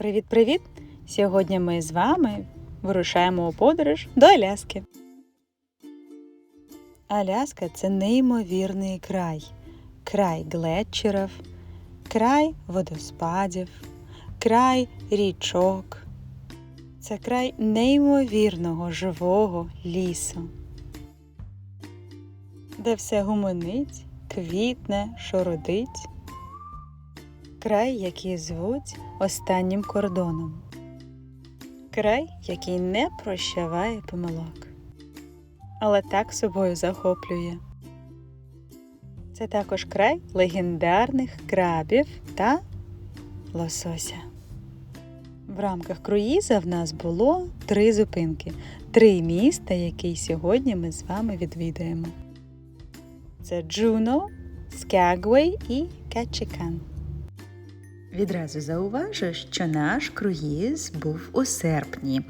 Привіт-привіт! Сьогодні ми з вами вирушаємо у подорож до Аляски. Аляска це неймовірний край. Край глетчерів, край водоспадів, край річок. Це край неймовірного живого лісу, де все гуманить, квітне, шородить. Край, який звуть останнім кордоном. Край, який не прощаває помилок, але так собою захоплює. Це також край легендарних крабів та лосося. В рамках круїза в нас було три зупинки, три міста, які сьогодні ми з вами відвідаємо. Це Джуно, Скягвей і Кетчикан. Відразу зауважу, що наш круїз був у серпні.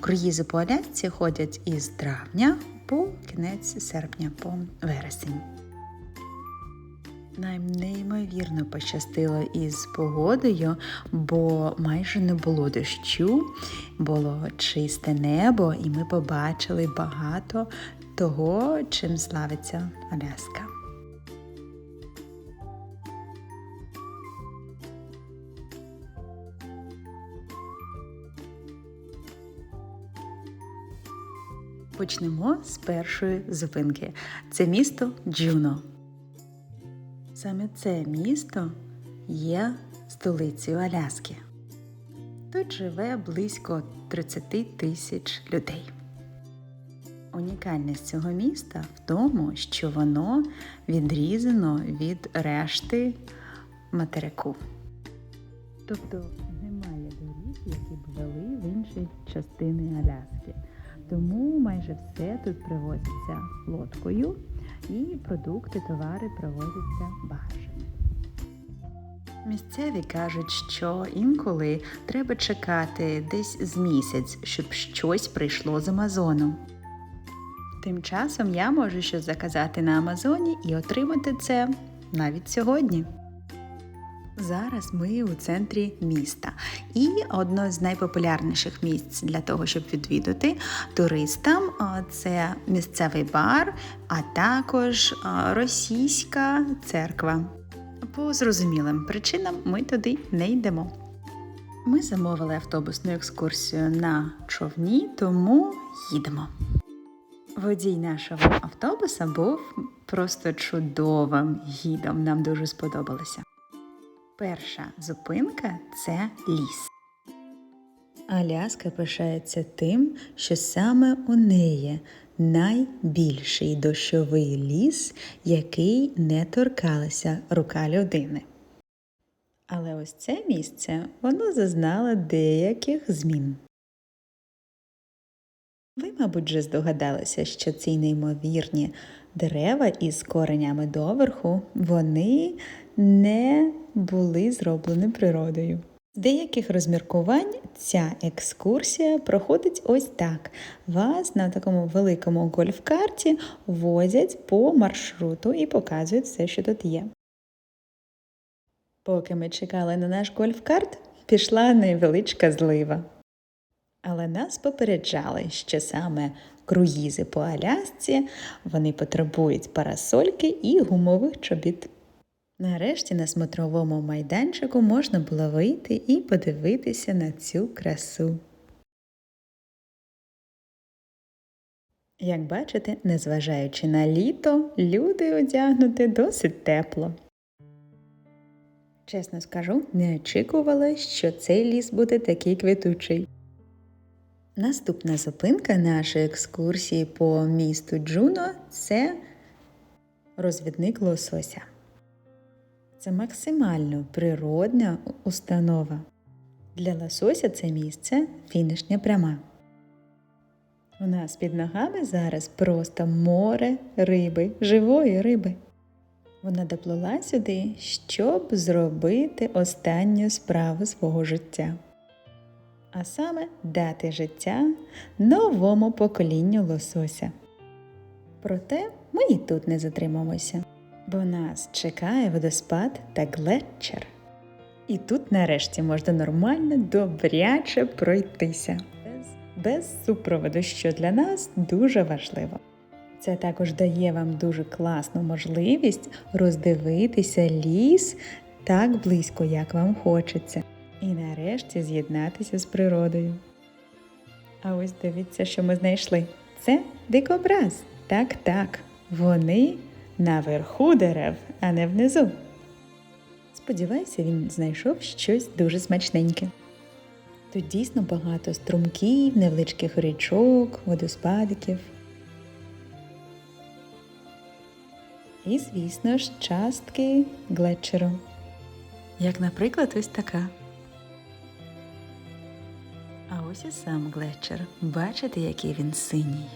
Круїзи по Алясці ходять із травня по кінець серпня по вересень. Нам неймовірно пощастило із погодою, бо майже не було дощу, було чисте небо, і ми побачили багато того, чим славиться Аляска. Почнемо з першої зупинки. Це місто Джуно. Саме це місто є столицею Аляски. Тут живе близько 30 тисяч людей. Унікальність цього міста в тому, що воно відрізано від решти материку. Тобто немає доріг, які б вели в інші частини Аляски. Тому майже все тут привозиться лодкою і продукти, товари привозяться баржами. Місцеві кажуть, що інколи треба чекати десь з місяць, щоб щось прийшло з Амазону. Тим часом я можу щось заказати на Амазоні і отримати це навіть сьогодні. Зараз ми у центрі міста, і одно з найпопулярніших місць для того, щоб відвідати туристам, це місцевий бар, а також російська церква. По зрозумілим причинам ми туди не йдемо. Ми замовили автобусну екскурсію на човні, тому їдемо. Водій нашого автобуса був просто чудовим гідом. Нам дуже сподобалося. Перша зупинка це ліс. Аляска пишається тим, що саме у неї найбільший дощовий ліс, який не торкалася рука людини. Але ось це місце воно зазнало деяких змін. Ви, мабуть, вже здогадалися, що ці неймовірні дерева із коренями доверху вони не були зроблені природою. З деяких розміркувань ця екскурсія проходить ось так. Вас на такому великому гольф-карті возять по маршруту і показують все, що тут є. Поки ми чекали на наш гольф-карт, пішла невеличка злива. Але нас попереджали, що саме круїзи по Алясці вони потребують парасольки і гумових чобіт. Нарешті на смотровому майданчику можна було вийти і подивитися на цю красу. Як бачите, незважаючи на літо, люди одягнути досить тепло. Чесно скажу, не очікувала, що цей ліс буде такий квітучий. Наступна зупинка нашої екскурсії по місту Джуно це розвідник лосося. Це максимально природна установа. Для лосося це місце фінішня пряма. У нас під ногами зараз просто море риби, живої риби. Вона доплила сюди, щоб зробити останню справу свого життя. А саме дати життя новому поколінню лосося. Проте ми і тут не затримаємося бо нас чекає водоспад та глетчер. І тут нарешті можна нормально, добряче пройтися. Без, без супроводу, що для нас дуже важливо. Це також дає вам дуже класну можливість роздивитися ліс так близько, як вам хочеться, і нарешті з'єднатися з природою. А ось дивіться, що ми знайшли. Це дикобраз. Так, так. Вони наверху дерев, а не внизу. Сподіваюся, він знайшов щось дуже смачненьке. Тут дійсно багато струмків, невеличких річок, водоспадиків. І, звісно ж, частки глетчеру. Як, наприклад, ось така. А ось і сам глетчер. Бачите, який він синій.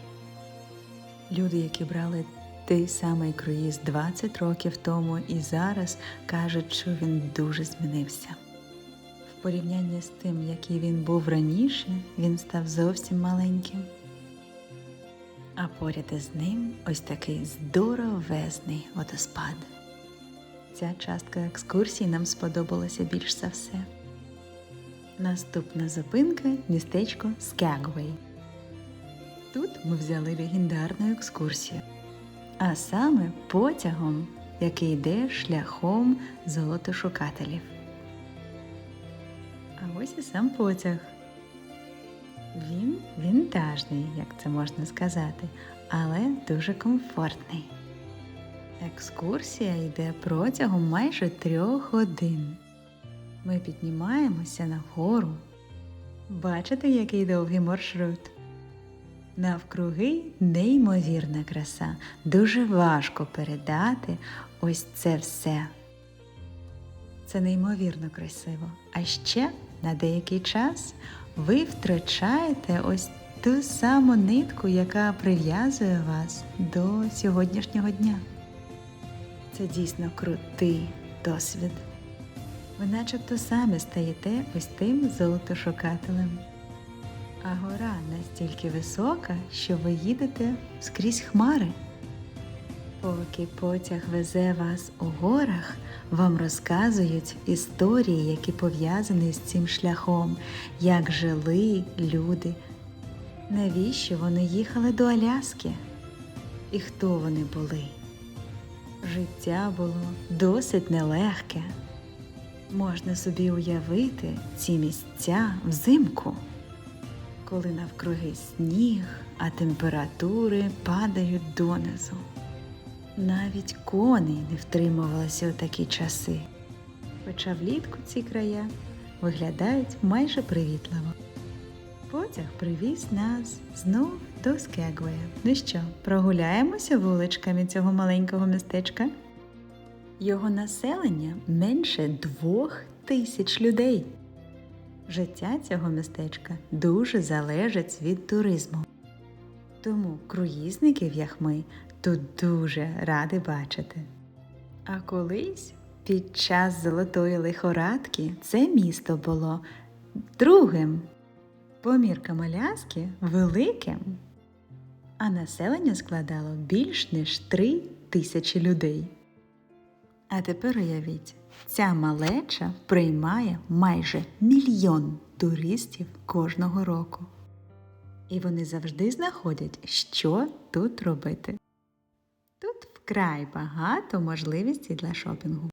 Люди, які брали той самий круїз 20 років тому і зараз кажуть, що він дуже змінився. В порівнянні з тим, який він був раніше, він став зовсім маленьким. А поряд із ним ось такий здоровезний водоспад. Ця частка екскурсії нам сподобалася більш за все. Наступна зупинка містечко Скягвей. Тут ми взяли легендарну екскурсію, а саме потягом, який йде шляхом золотошукателів. А ось і сам потяг. Він вінтажний, як це можна сказати, але дуже комфортний. Екскурсія йде протягом майже трьох годин. Ми піднімаємося нагору. Бачите, який довгий маршрут? Навкруги неймовірна краса. Дуже важко передати ось це все. Це неймовірно красиво. А ще на деякий час ви втрачаєте ось ту саму нитку, яка прив'язує вас до сьогоднішнього дня. Це дійсно крутий досвід. Ви начебто самі стаєте ось тим золотошукателем. А гора настільки висока, що ви їдете скрізь хмари. Поки потяг везе вас у горах, вам розказують історії, які пов'язані з цим шляхом, як жили люди, навіщо вони їхали до Аляски і хто вони були. Життя було досить нелегке. Можна собі уявити ці місця взимку, коли навкруги сніг, а температури падають донизу. Навіть коней не втримувалися у такі часи, хоча влітку ці края виглядають майже привітливо. Потяг привіз нас знов до Скегвея. Ну що, прогуляємося вуличками цього маленького містечка? Його населення менше двох тисяч людей. Життя цього містечка дуже залежить від туризму. Тому круїзників, як ми, тут дуже раді бачити. А колись під час золотої лихорадки це місто було другим по міркам Аляски великим, а населення складало більш ніж три тисячі людей. А тепер уявіть, ця малеча приймає майже мільйон туристів кожного року. І вони завжди знаходять, що тут робити. Тут вкрай багато можливостей для шопінгу.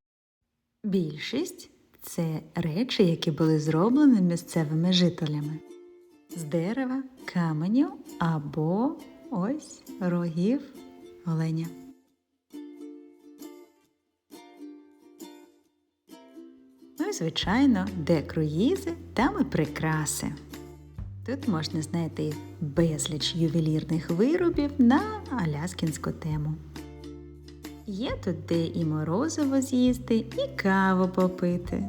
Більшість це речі, які були зроблені місцевими жителями з дерева, каменю або ось рогів оленя. Звичайно, де круїзи, там і прикраси. Тут можна знайти безліч ювелірних виробів на аляскінську тему. Є тут де і морозиво з'їсти, і каву попити.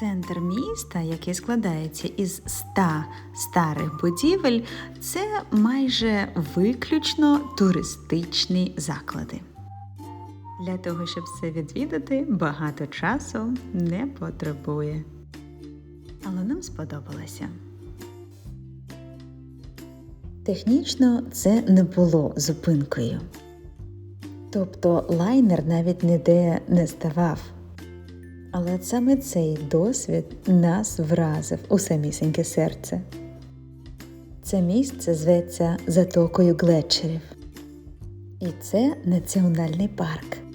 Центр міста, який складається із ста старих будівель, це майже виключно туристичні заклади. Для того, щоб все відвідати, багато часу не потребує. Але нам сподобалося. Технічно це не було зупинкою. Тобто лайнер навіть ніде не ставав. Але саме цей досвід нас вразив у самісіньке серце. Це місце зветься Затокою Глетчерів. І це національний парк.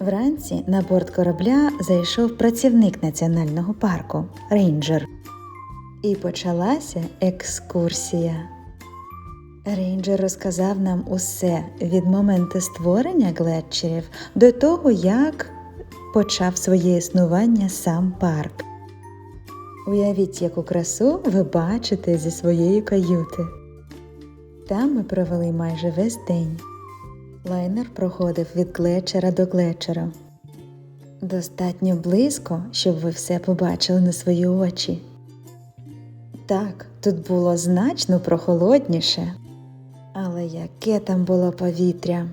Вранці на борт корабля зайшов працівник національного парку рейнджер. І почалася екскурсія. Рейнджер розказав нам усе від моменту створення глетчерів до того, як почав своє існування сам парк. Уявіть, яку красу ви бачите зі своєї каюти. Там ми провели майже весь день. Лайнер проходив від глечера до глечера. Достатньо близько, щоб ви все побачили на свої очі. Так, тут було значно прохолодніше, але яке там було повітря.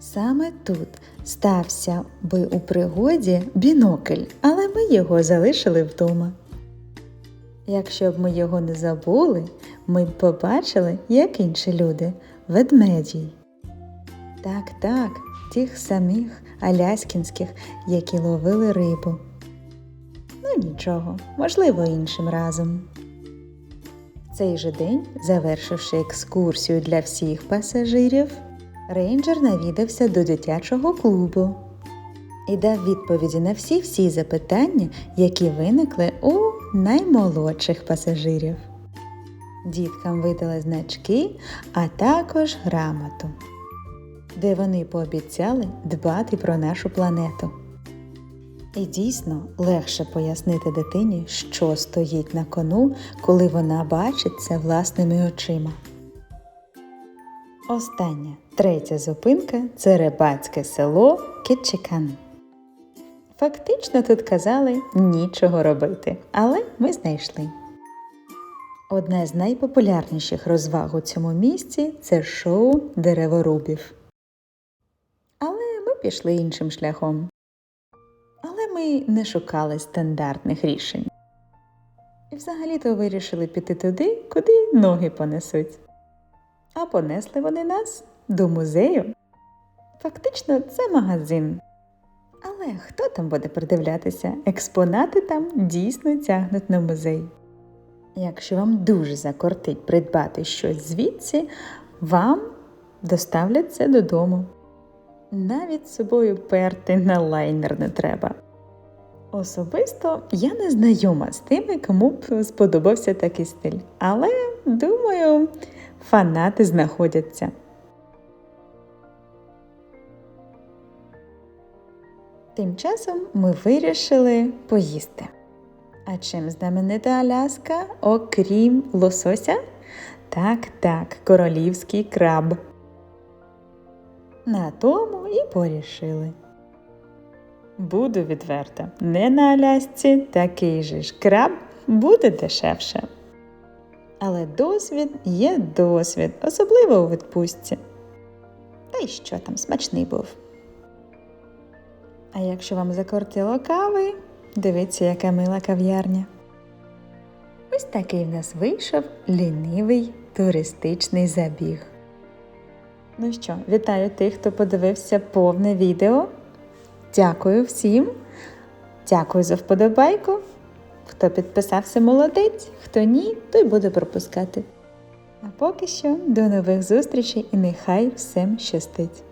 Саме тут стався би у пригоді бінокль, але ми його залишили вдома. Якщо б ми його не забули, ми б побачили, як інші люди, ведмедій. Так, так, тих самих аляскінських, які ловили рибу. Ну нічого, можливо, іншим разом. Цей же день, завершивши екскурсію для всіх пасажирів, рейнджер навідався до дитячого клубу і дав відповіді на всі всі запитання, які виникли у наймолодших пасажирів. Діткам видали значки, а також грамоту, де вони пообіцяли дбати про нашу планету. І дійсно легше пояснити дитині, що стоїть на кону, коли вона бачить це власними очима. Остання третя зупинка це рибацьке село Кітчикан. Фактично тут казали нічого робити, але ми знайшли. Одна з найпопулярніших розваг у цьому місці це шоу дереворубів. Пішли іншим шляхом. Але ми не шукали стандартних рішень. І взагалі-то вирішили піти туди, куди ноги понесуть. А понесли вони нас до музею. Фактично, це магазин. Але хто там буде придивлятися? Експонати там дійсно тягнуть на музей. Якщо вам дуже закортить придбати щось звідси, вам доставлять це додому. Навіть собою перти на лайнер не треба. Особисто я не знайома з тими, кому б сподобався такий стиль. Але, думаю, фанати знаходяться. Тим часом ми вирішили поїсти. А чим знаменита Аляска, окрім лосося? Так, так, королівський краб. На тому і порішили. Буду відверта, не на Алясці такий же ж краб буде дешевше. Але досвід є досвід, особливо у відпустці. Та й що там смачний був. А якщо вам закортило кави, дивіться, яка мила кав'ярня. Ось такий в нас вийшов лінивий туристичний забіг. Ну що, вітаю тих, хто подивився повне відео. Дякую всім. Дякую за вподобайку. Хто підписався, молодець, хто ні, той буде пропускати. А поки що до нових зустрічей і нехай всім щастить!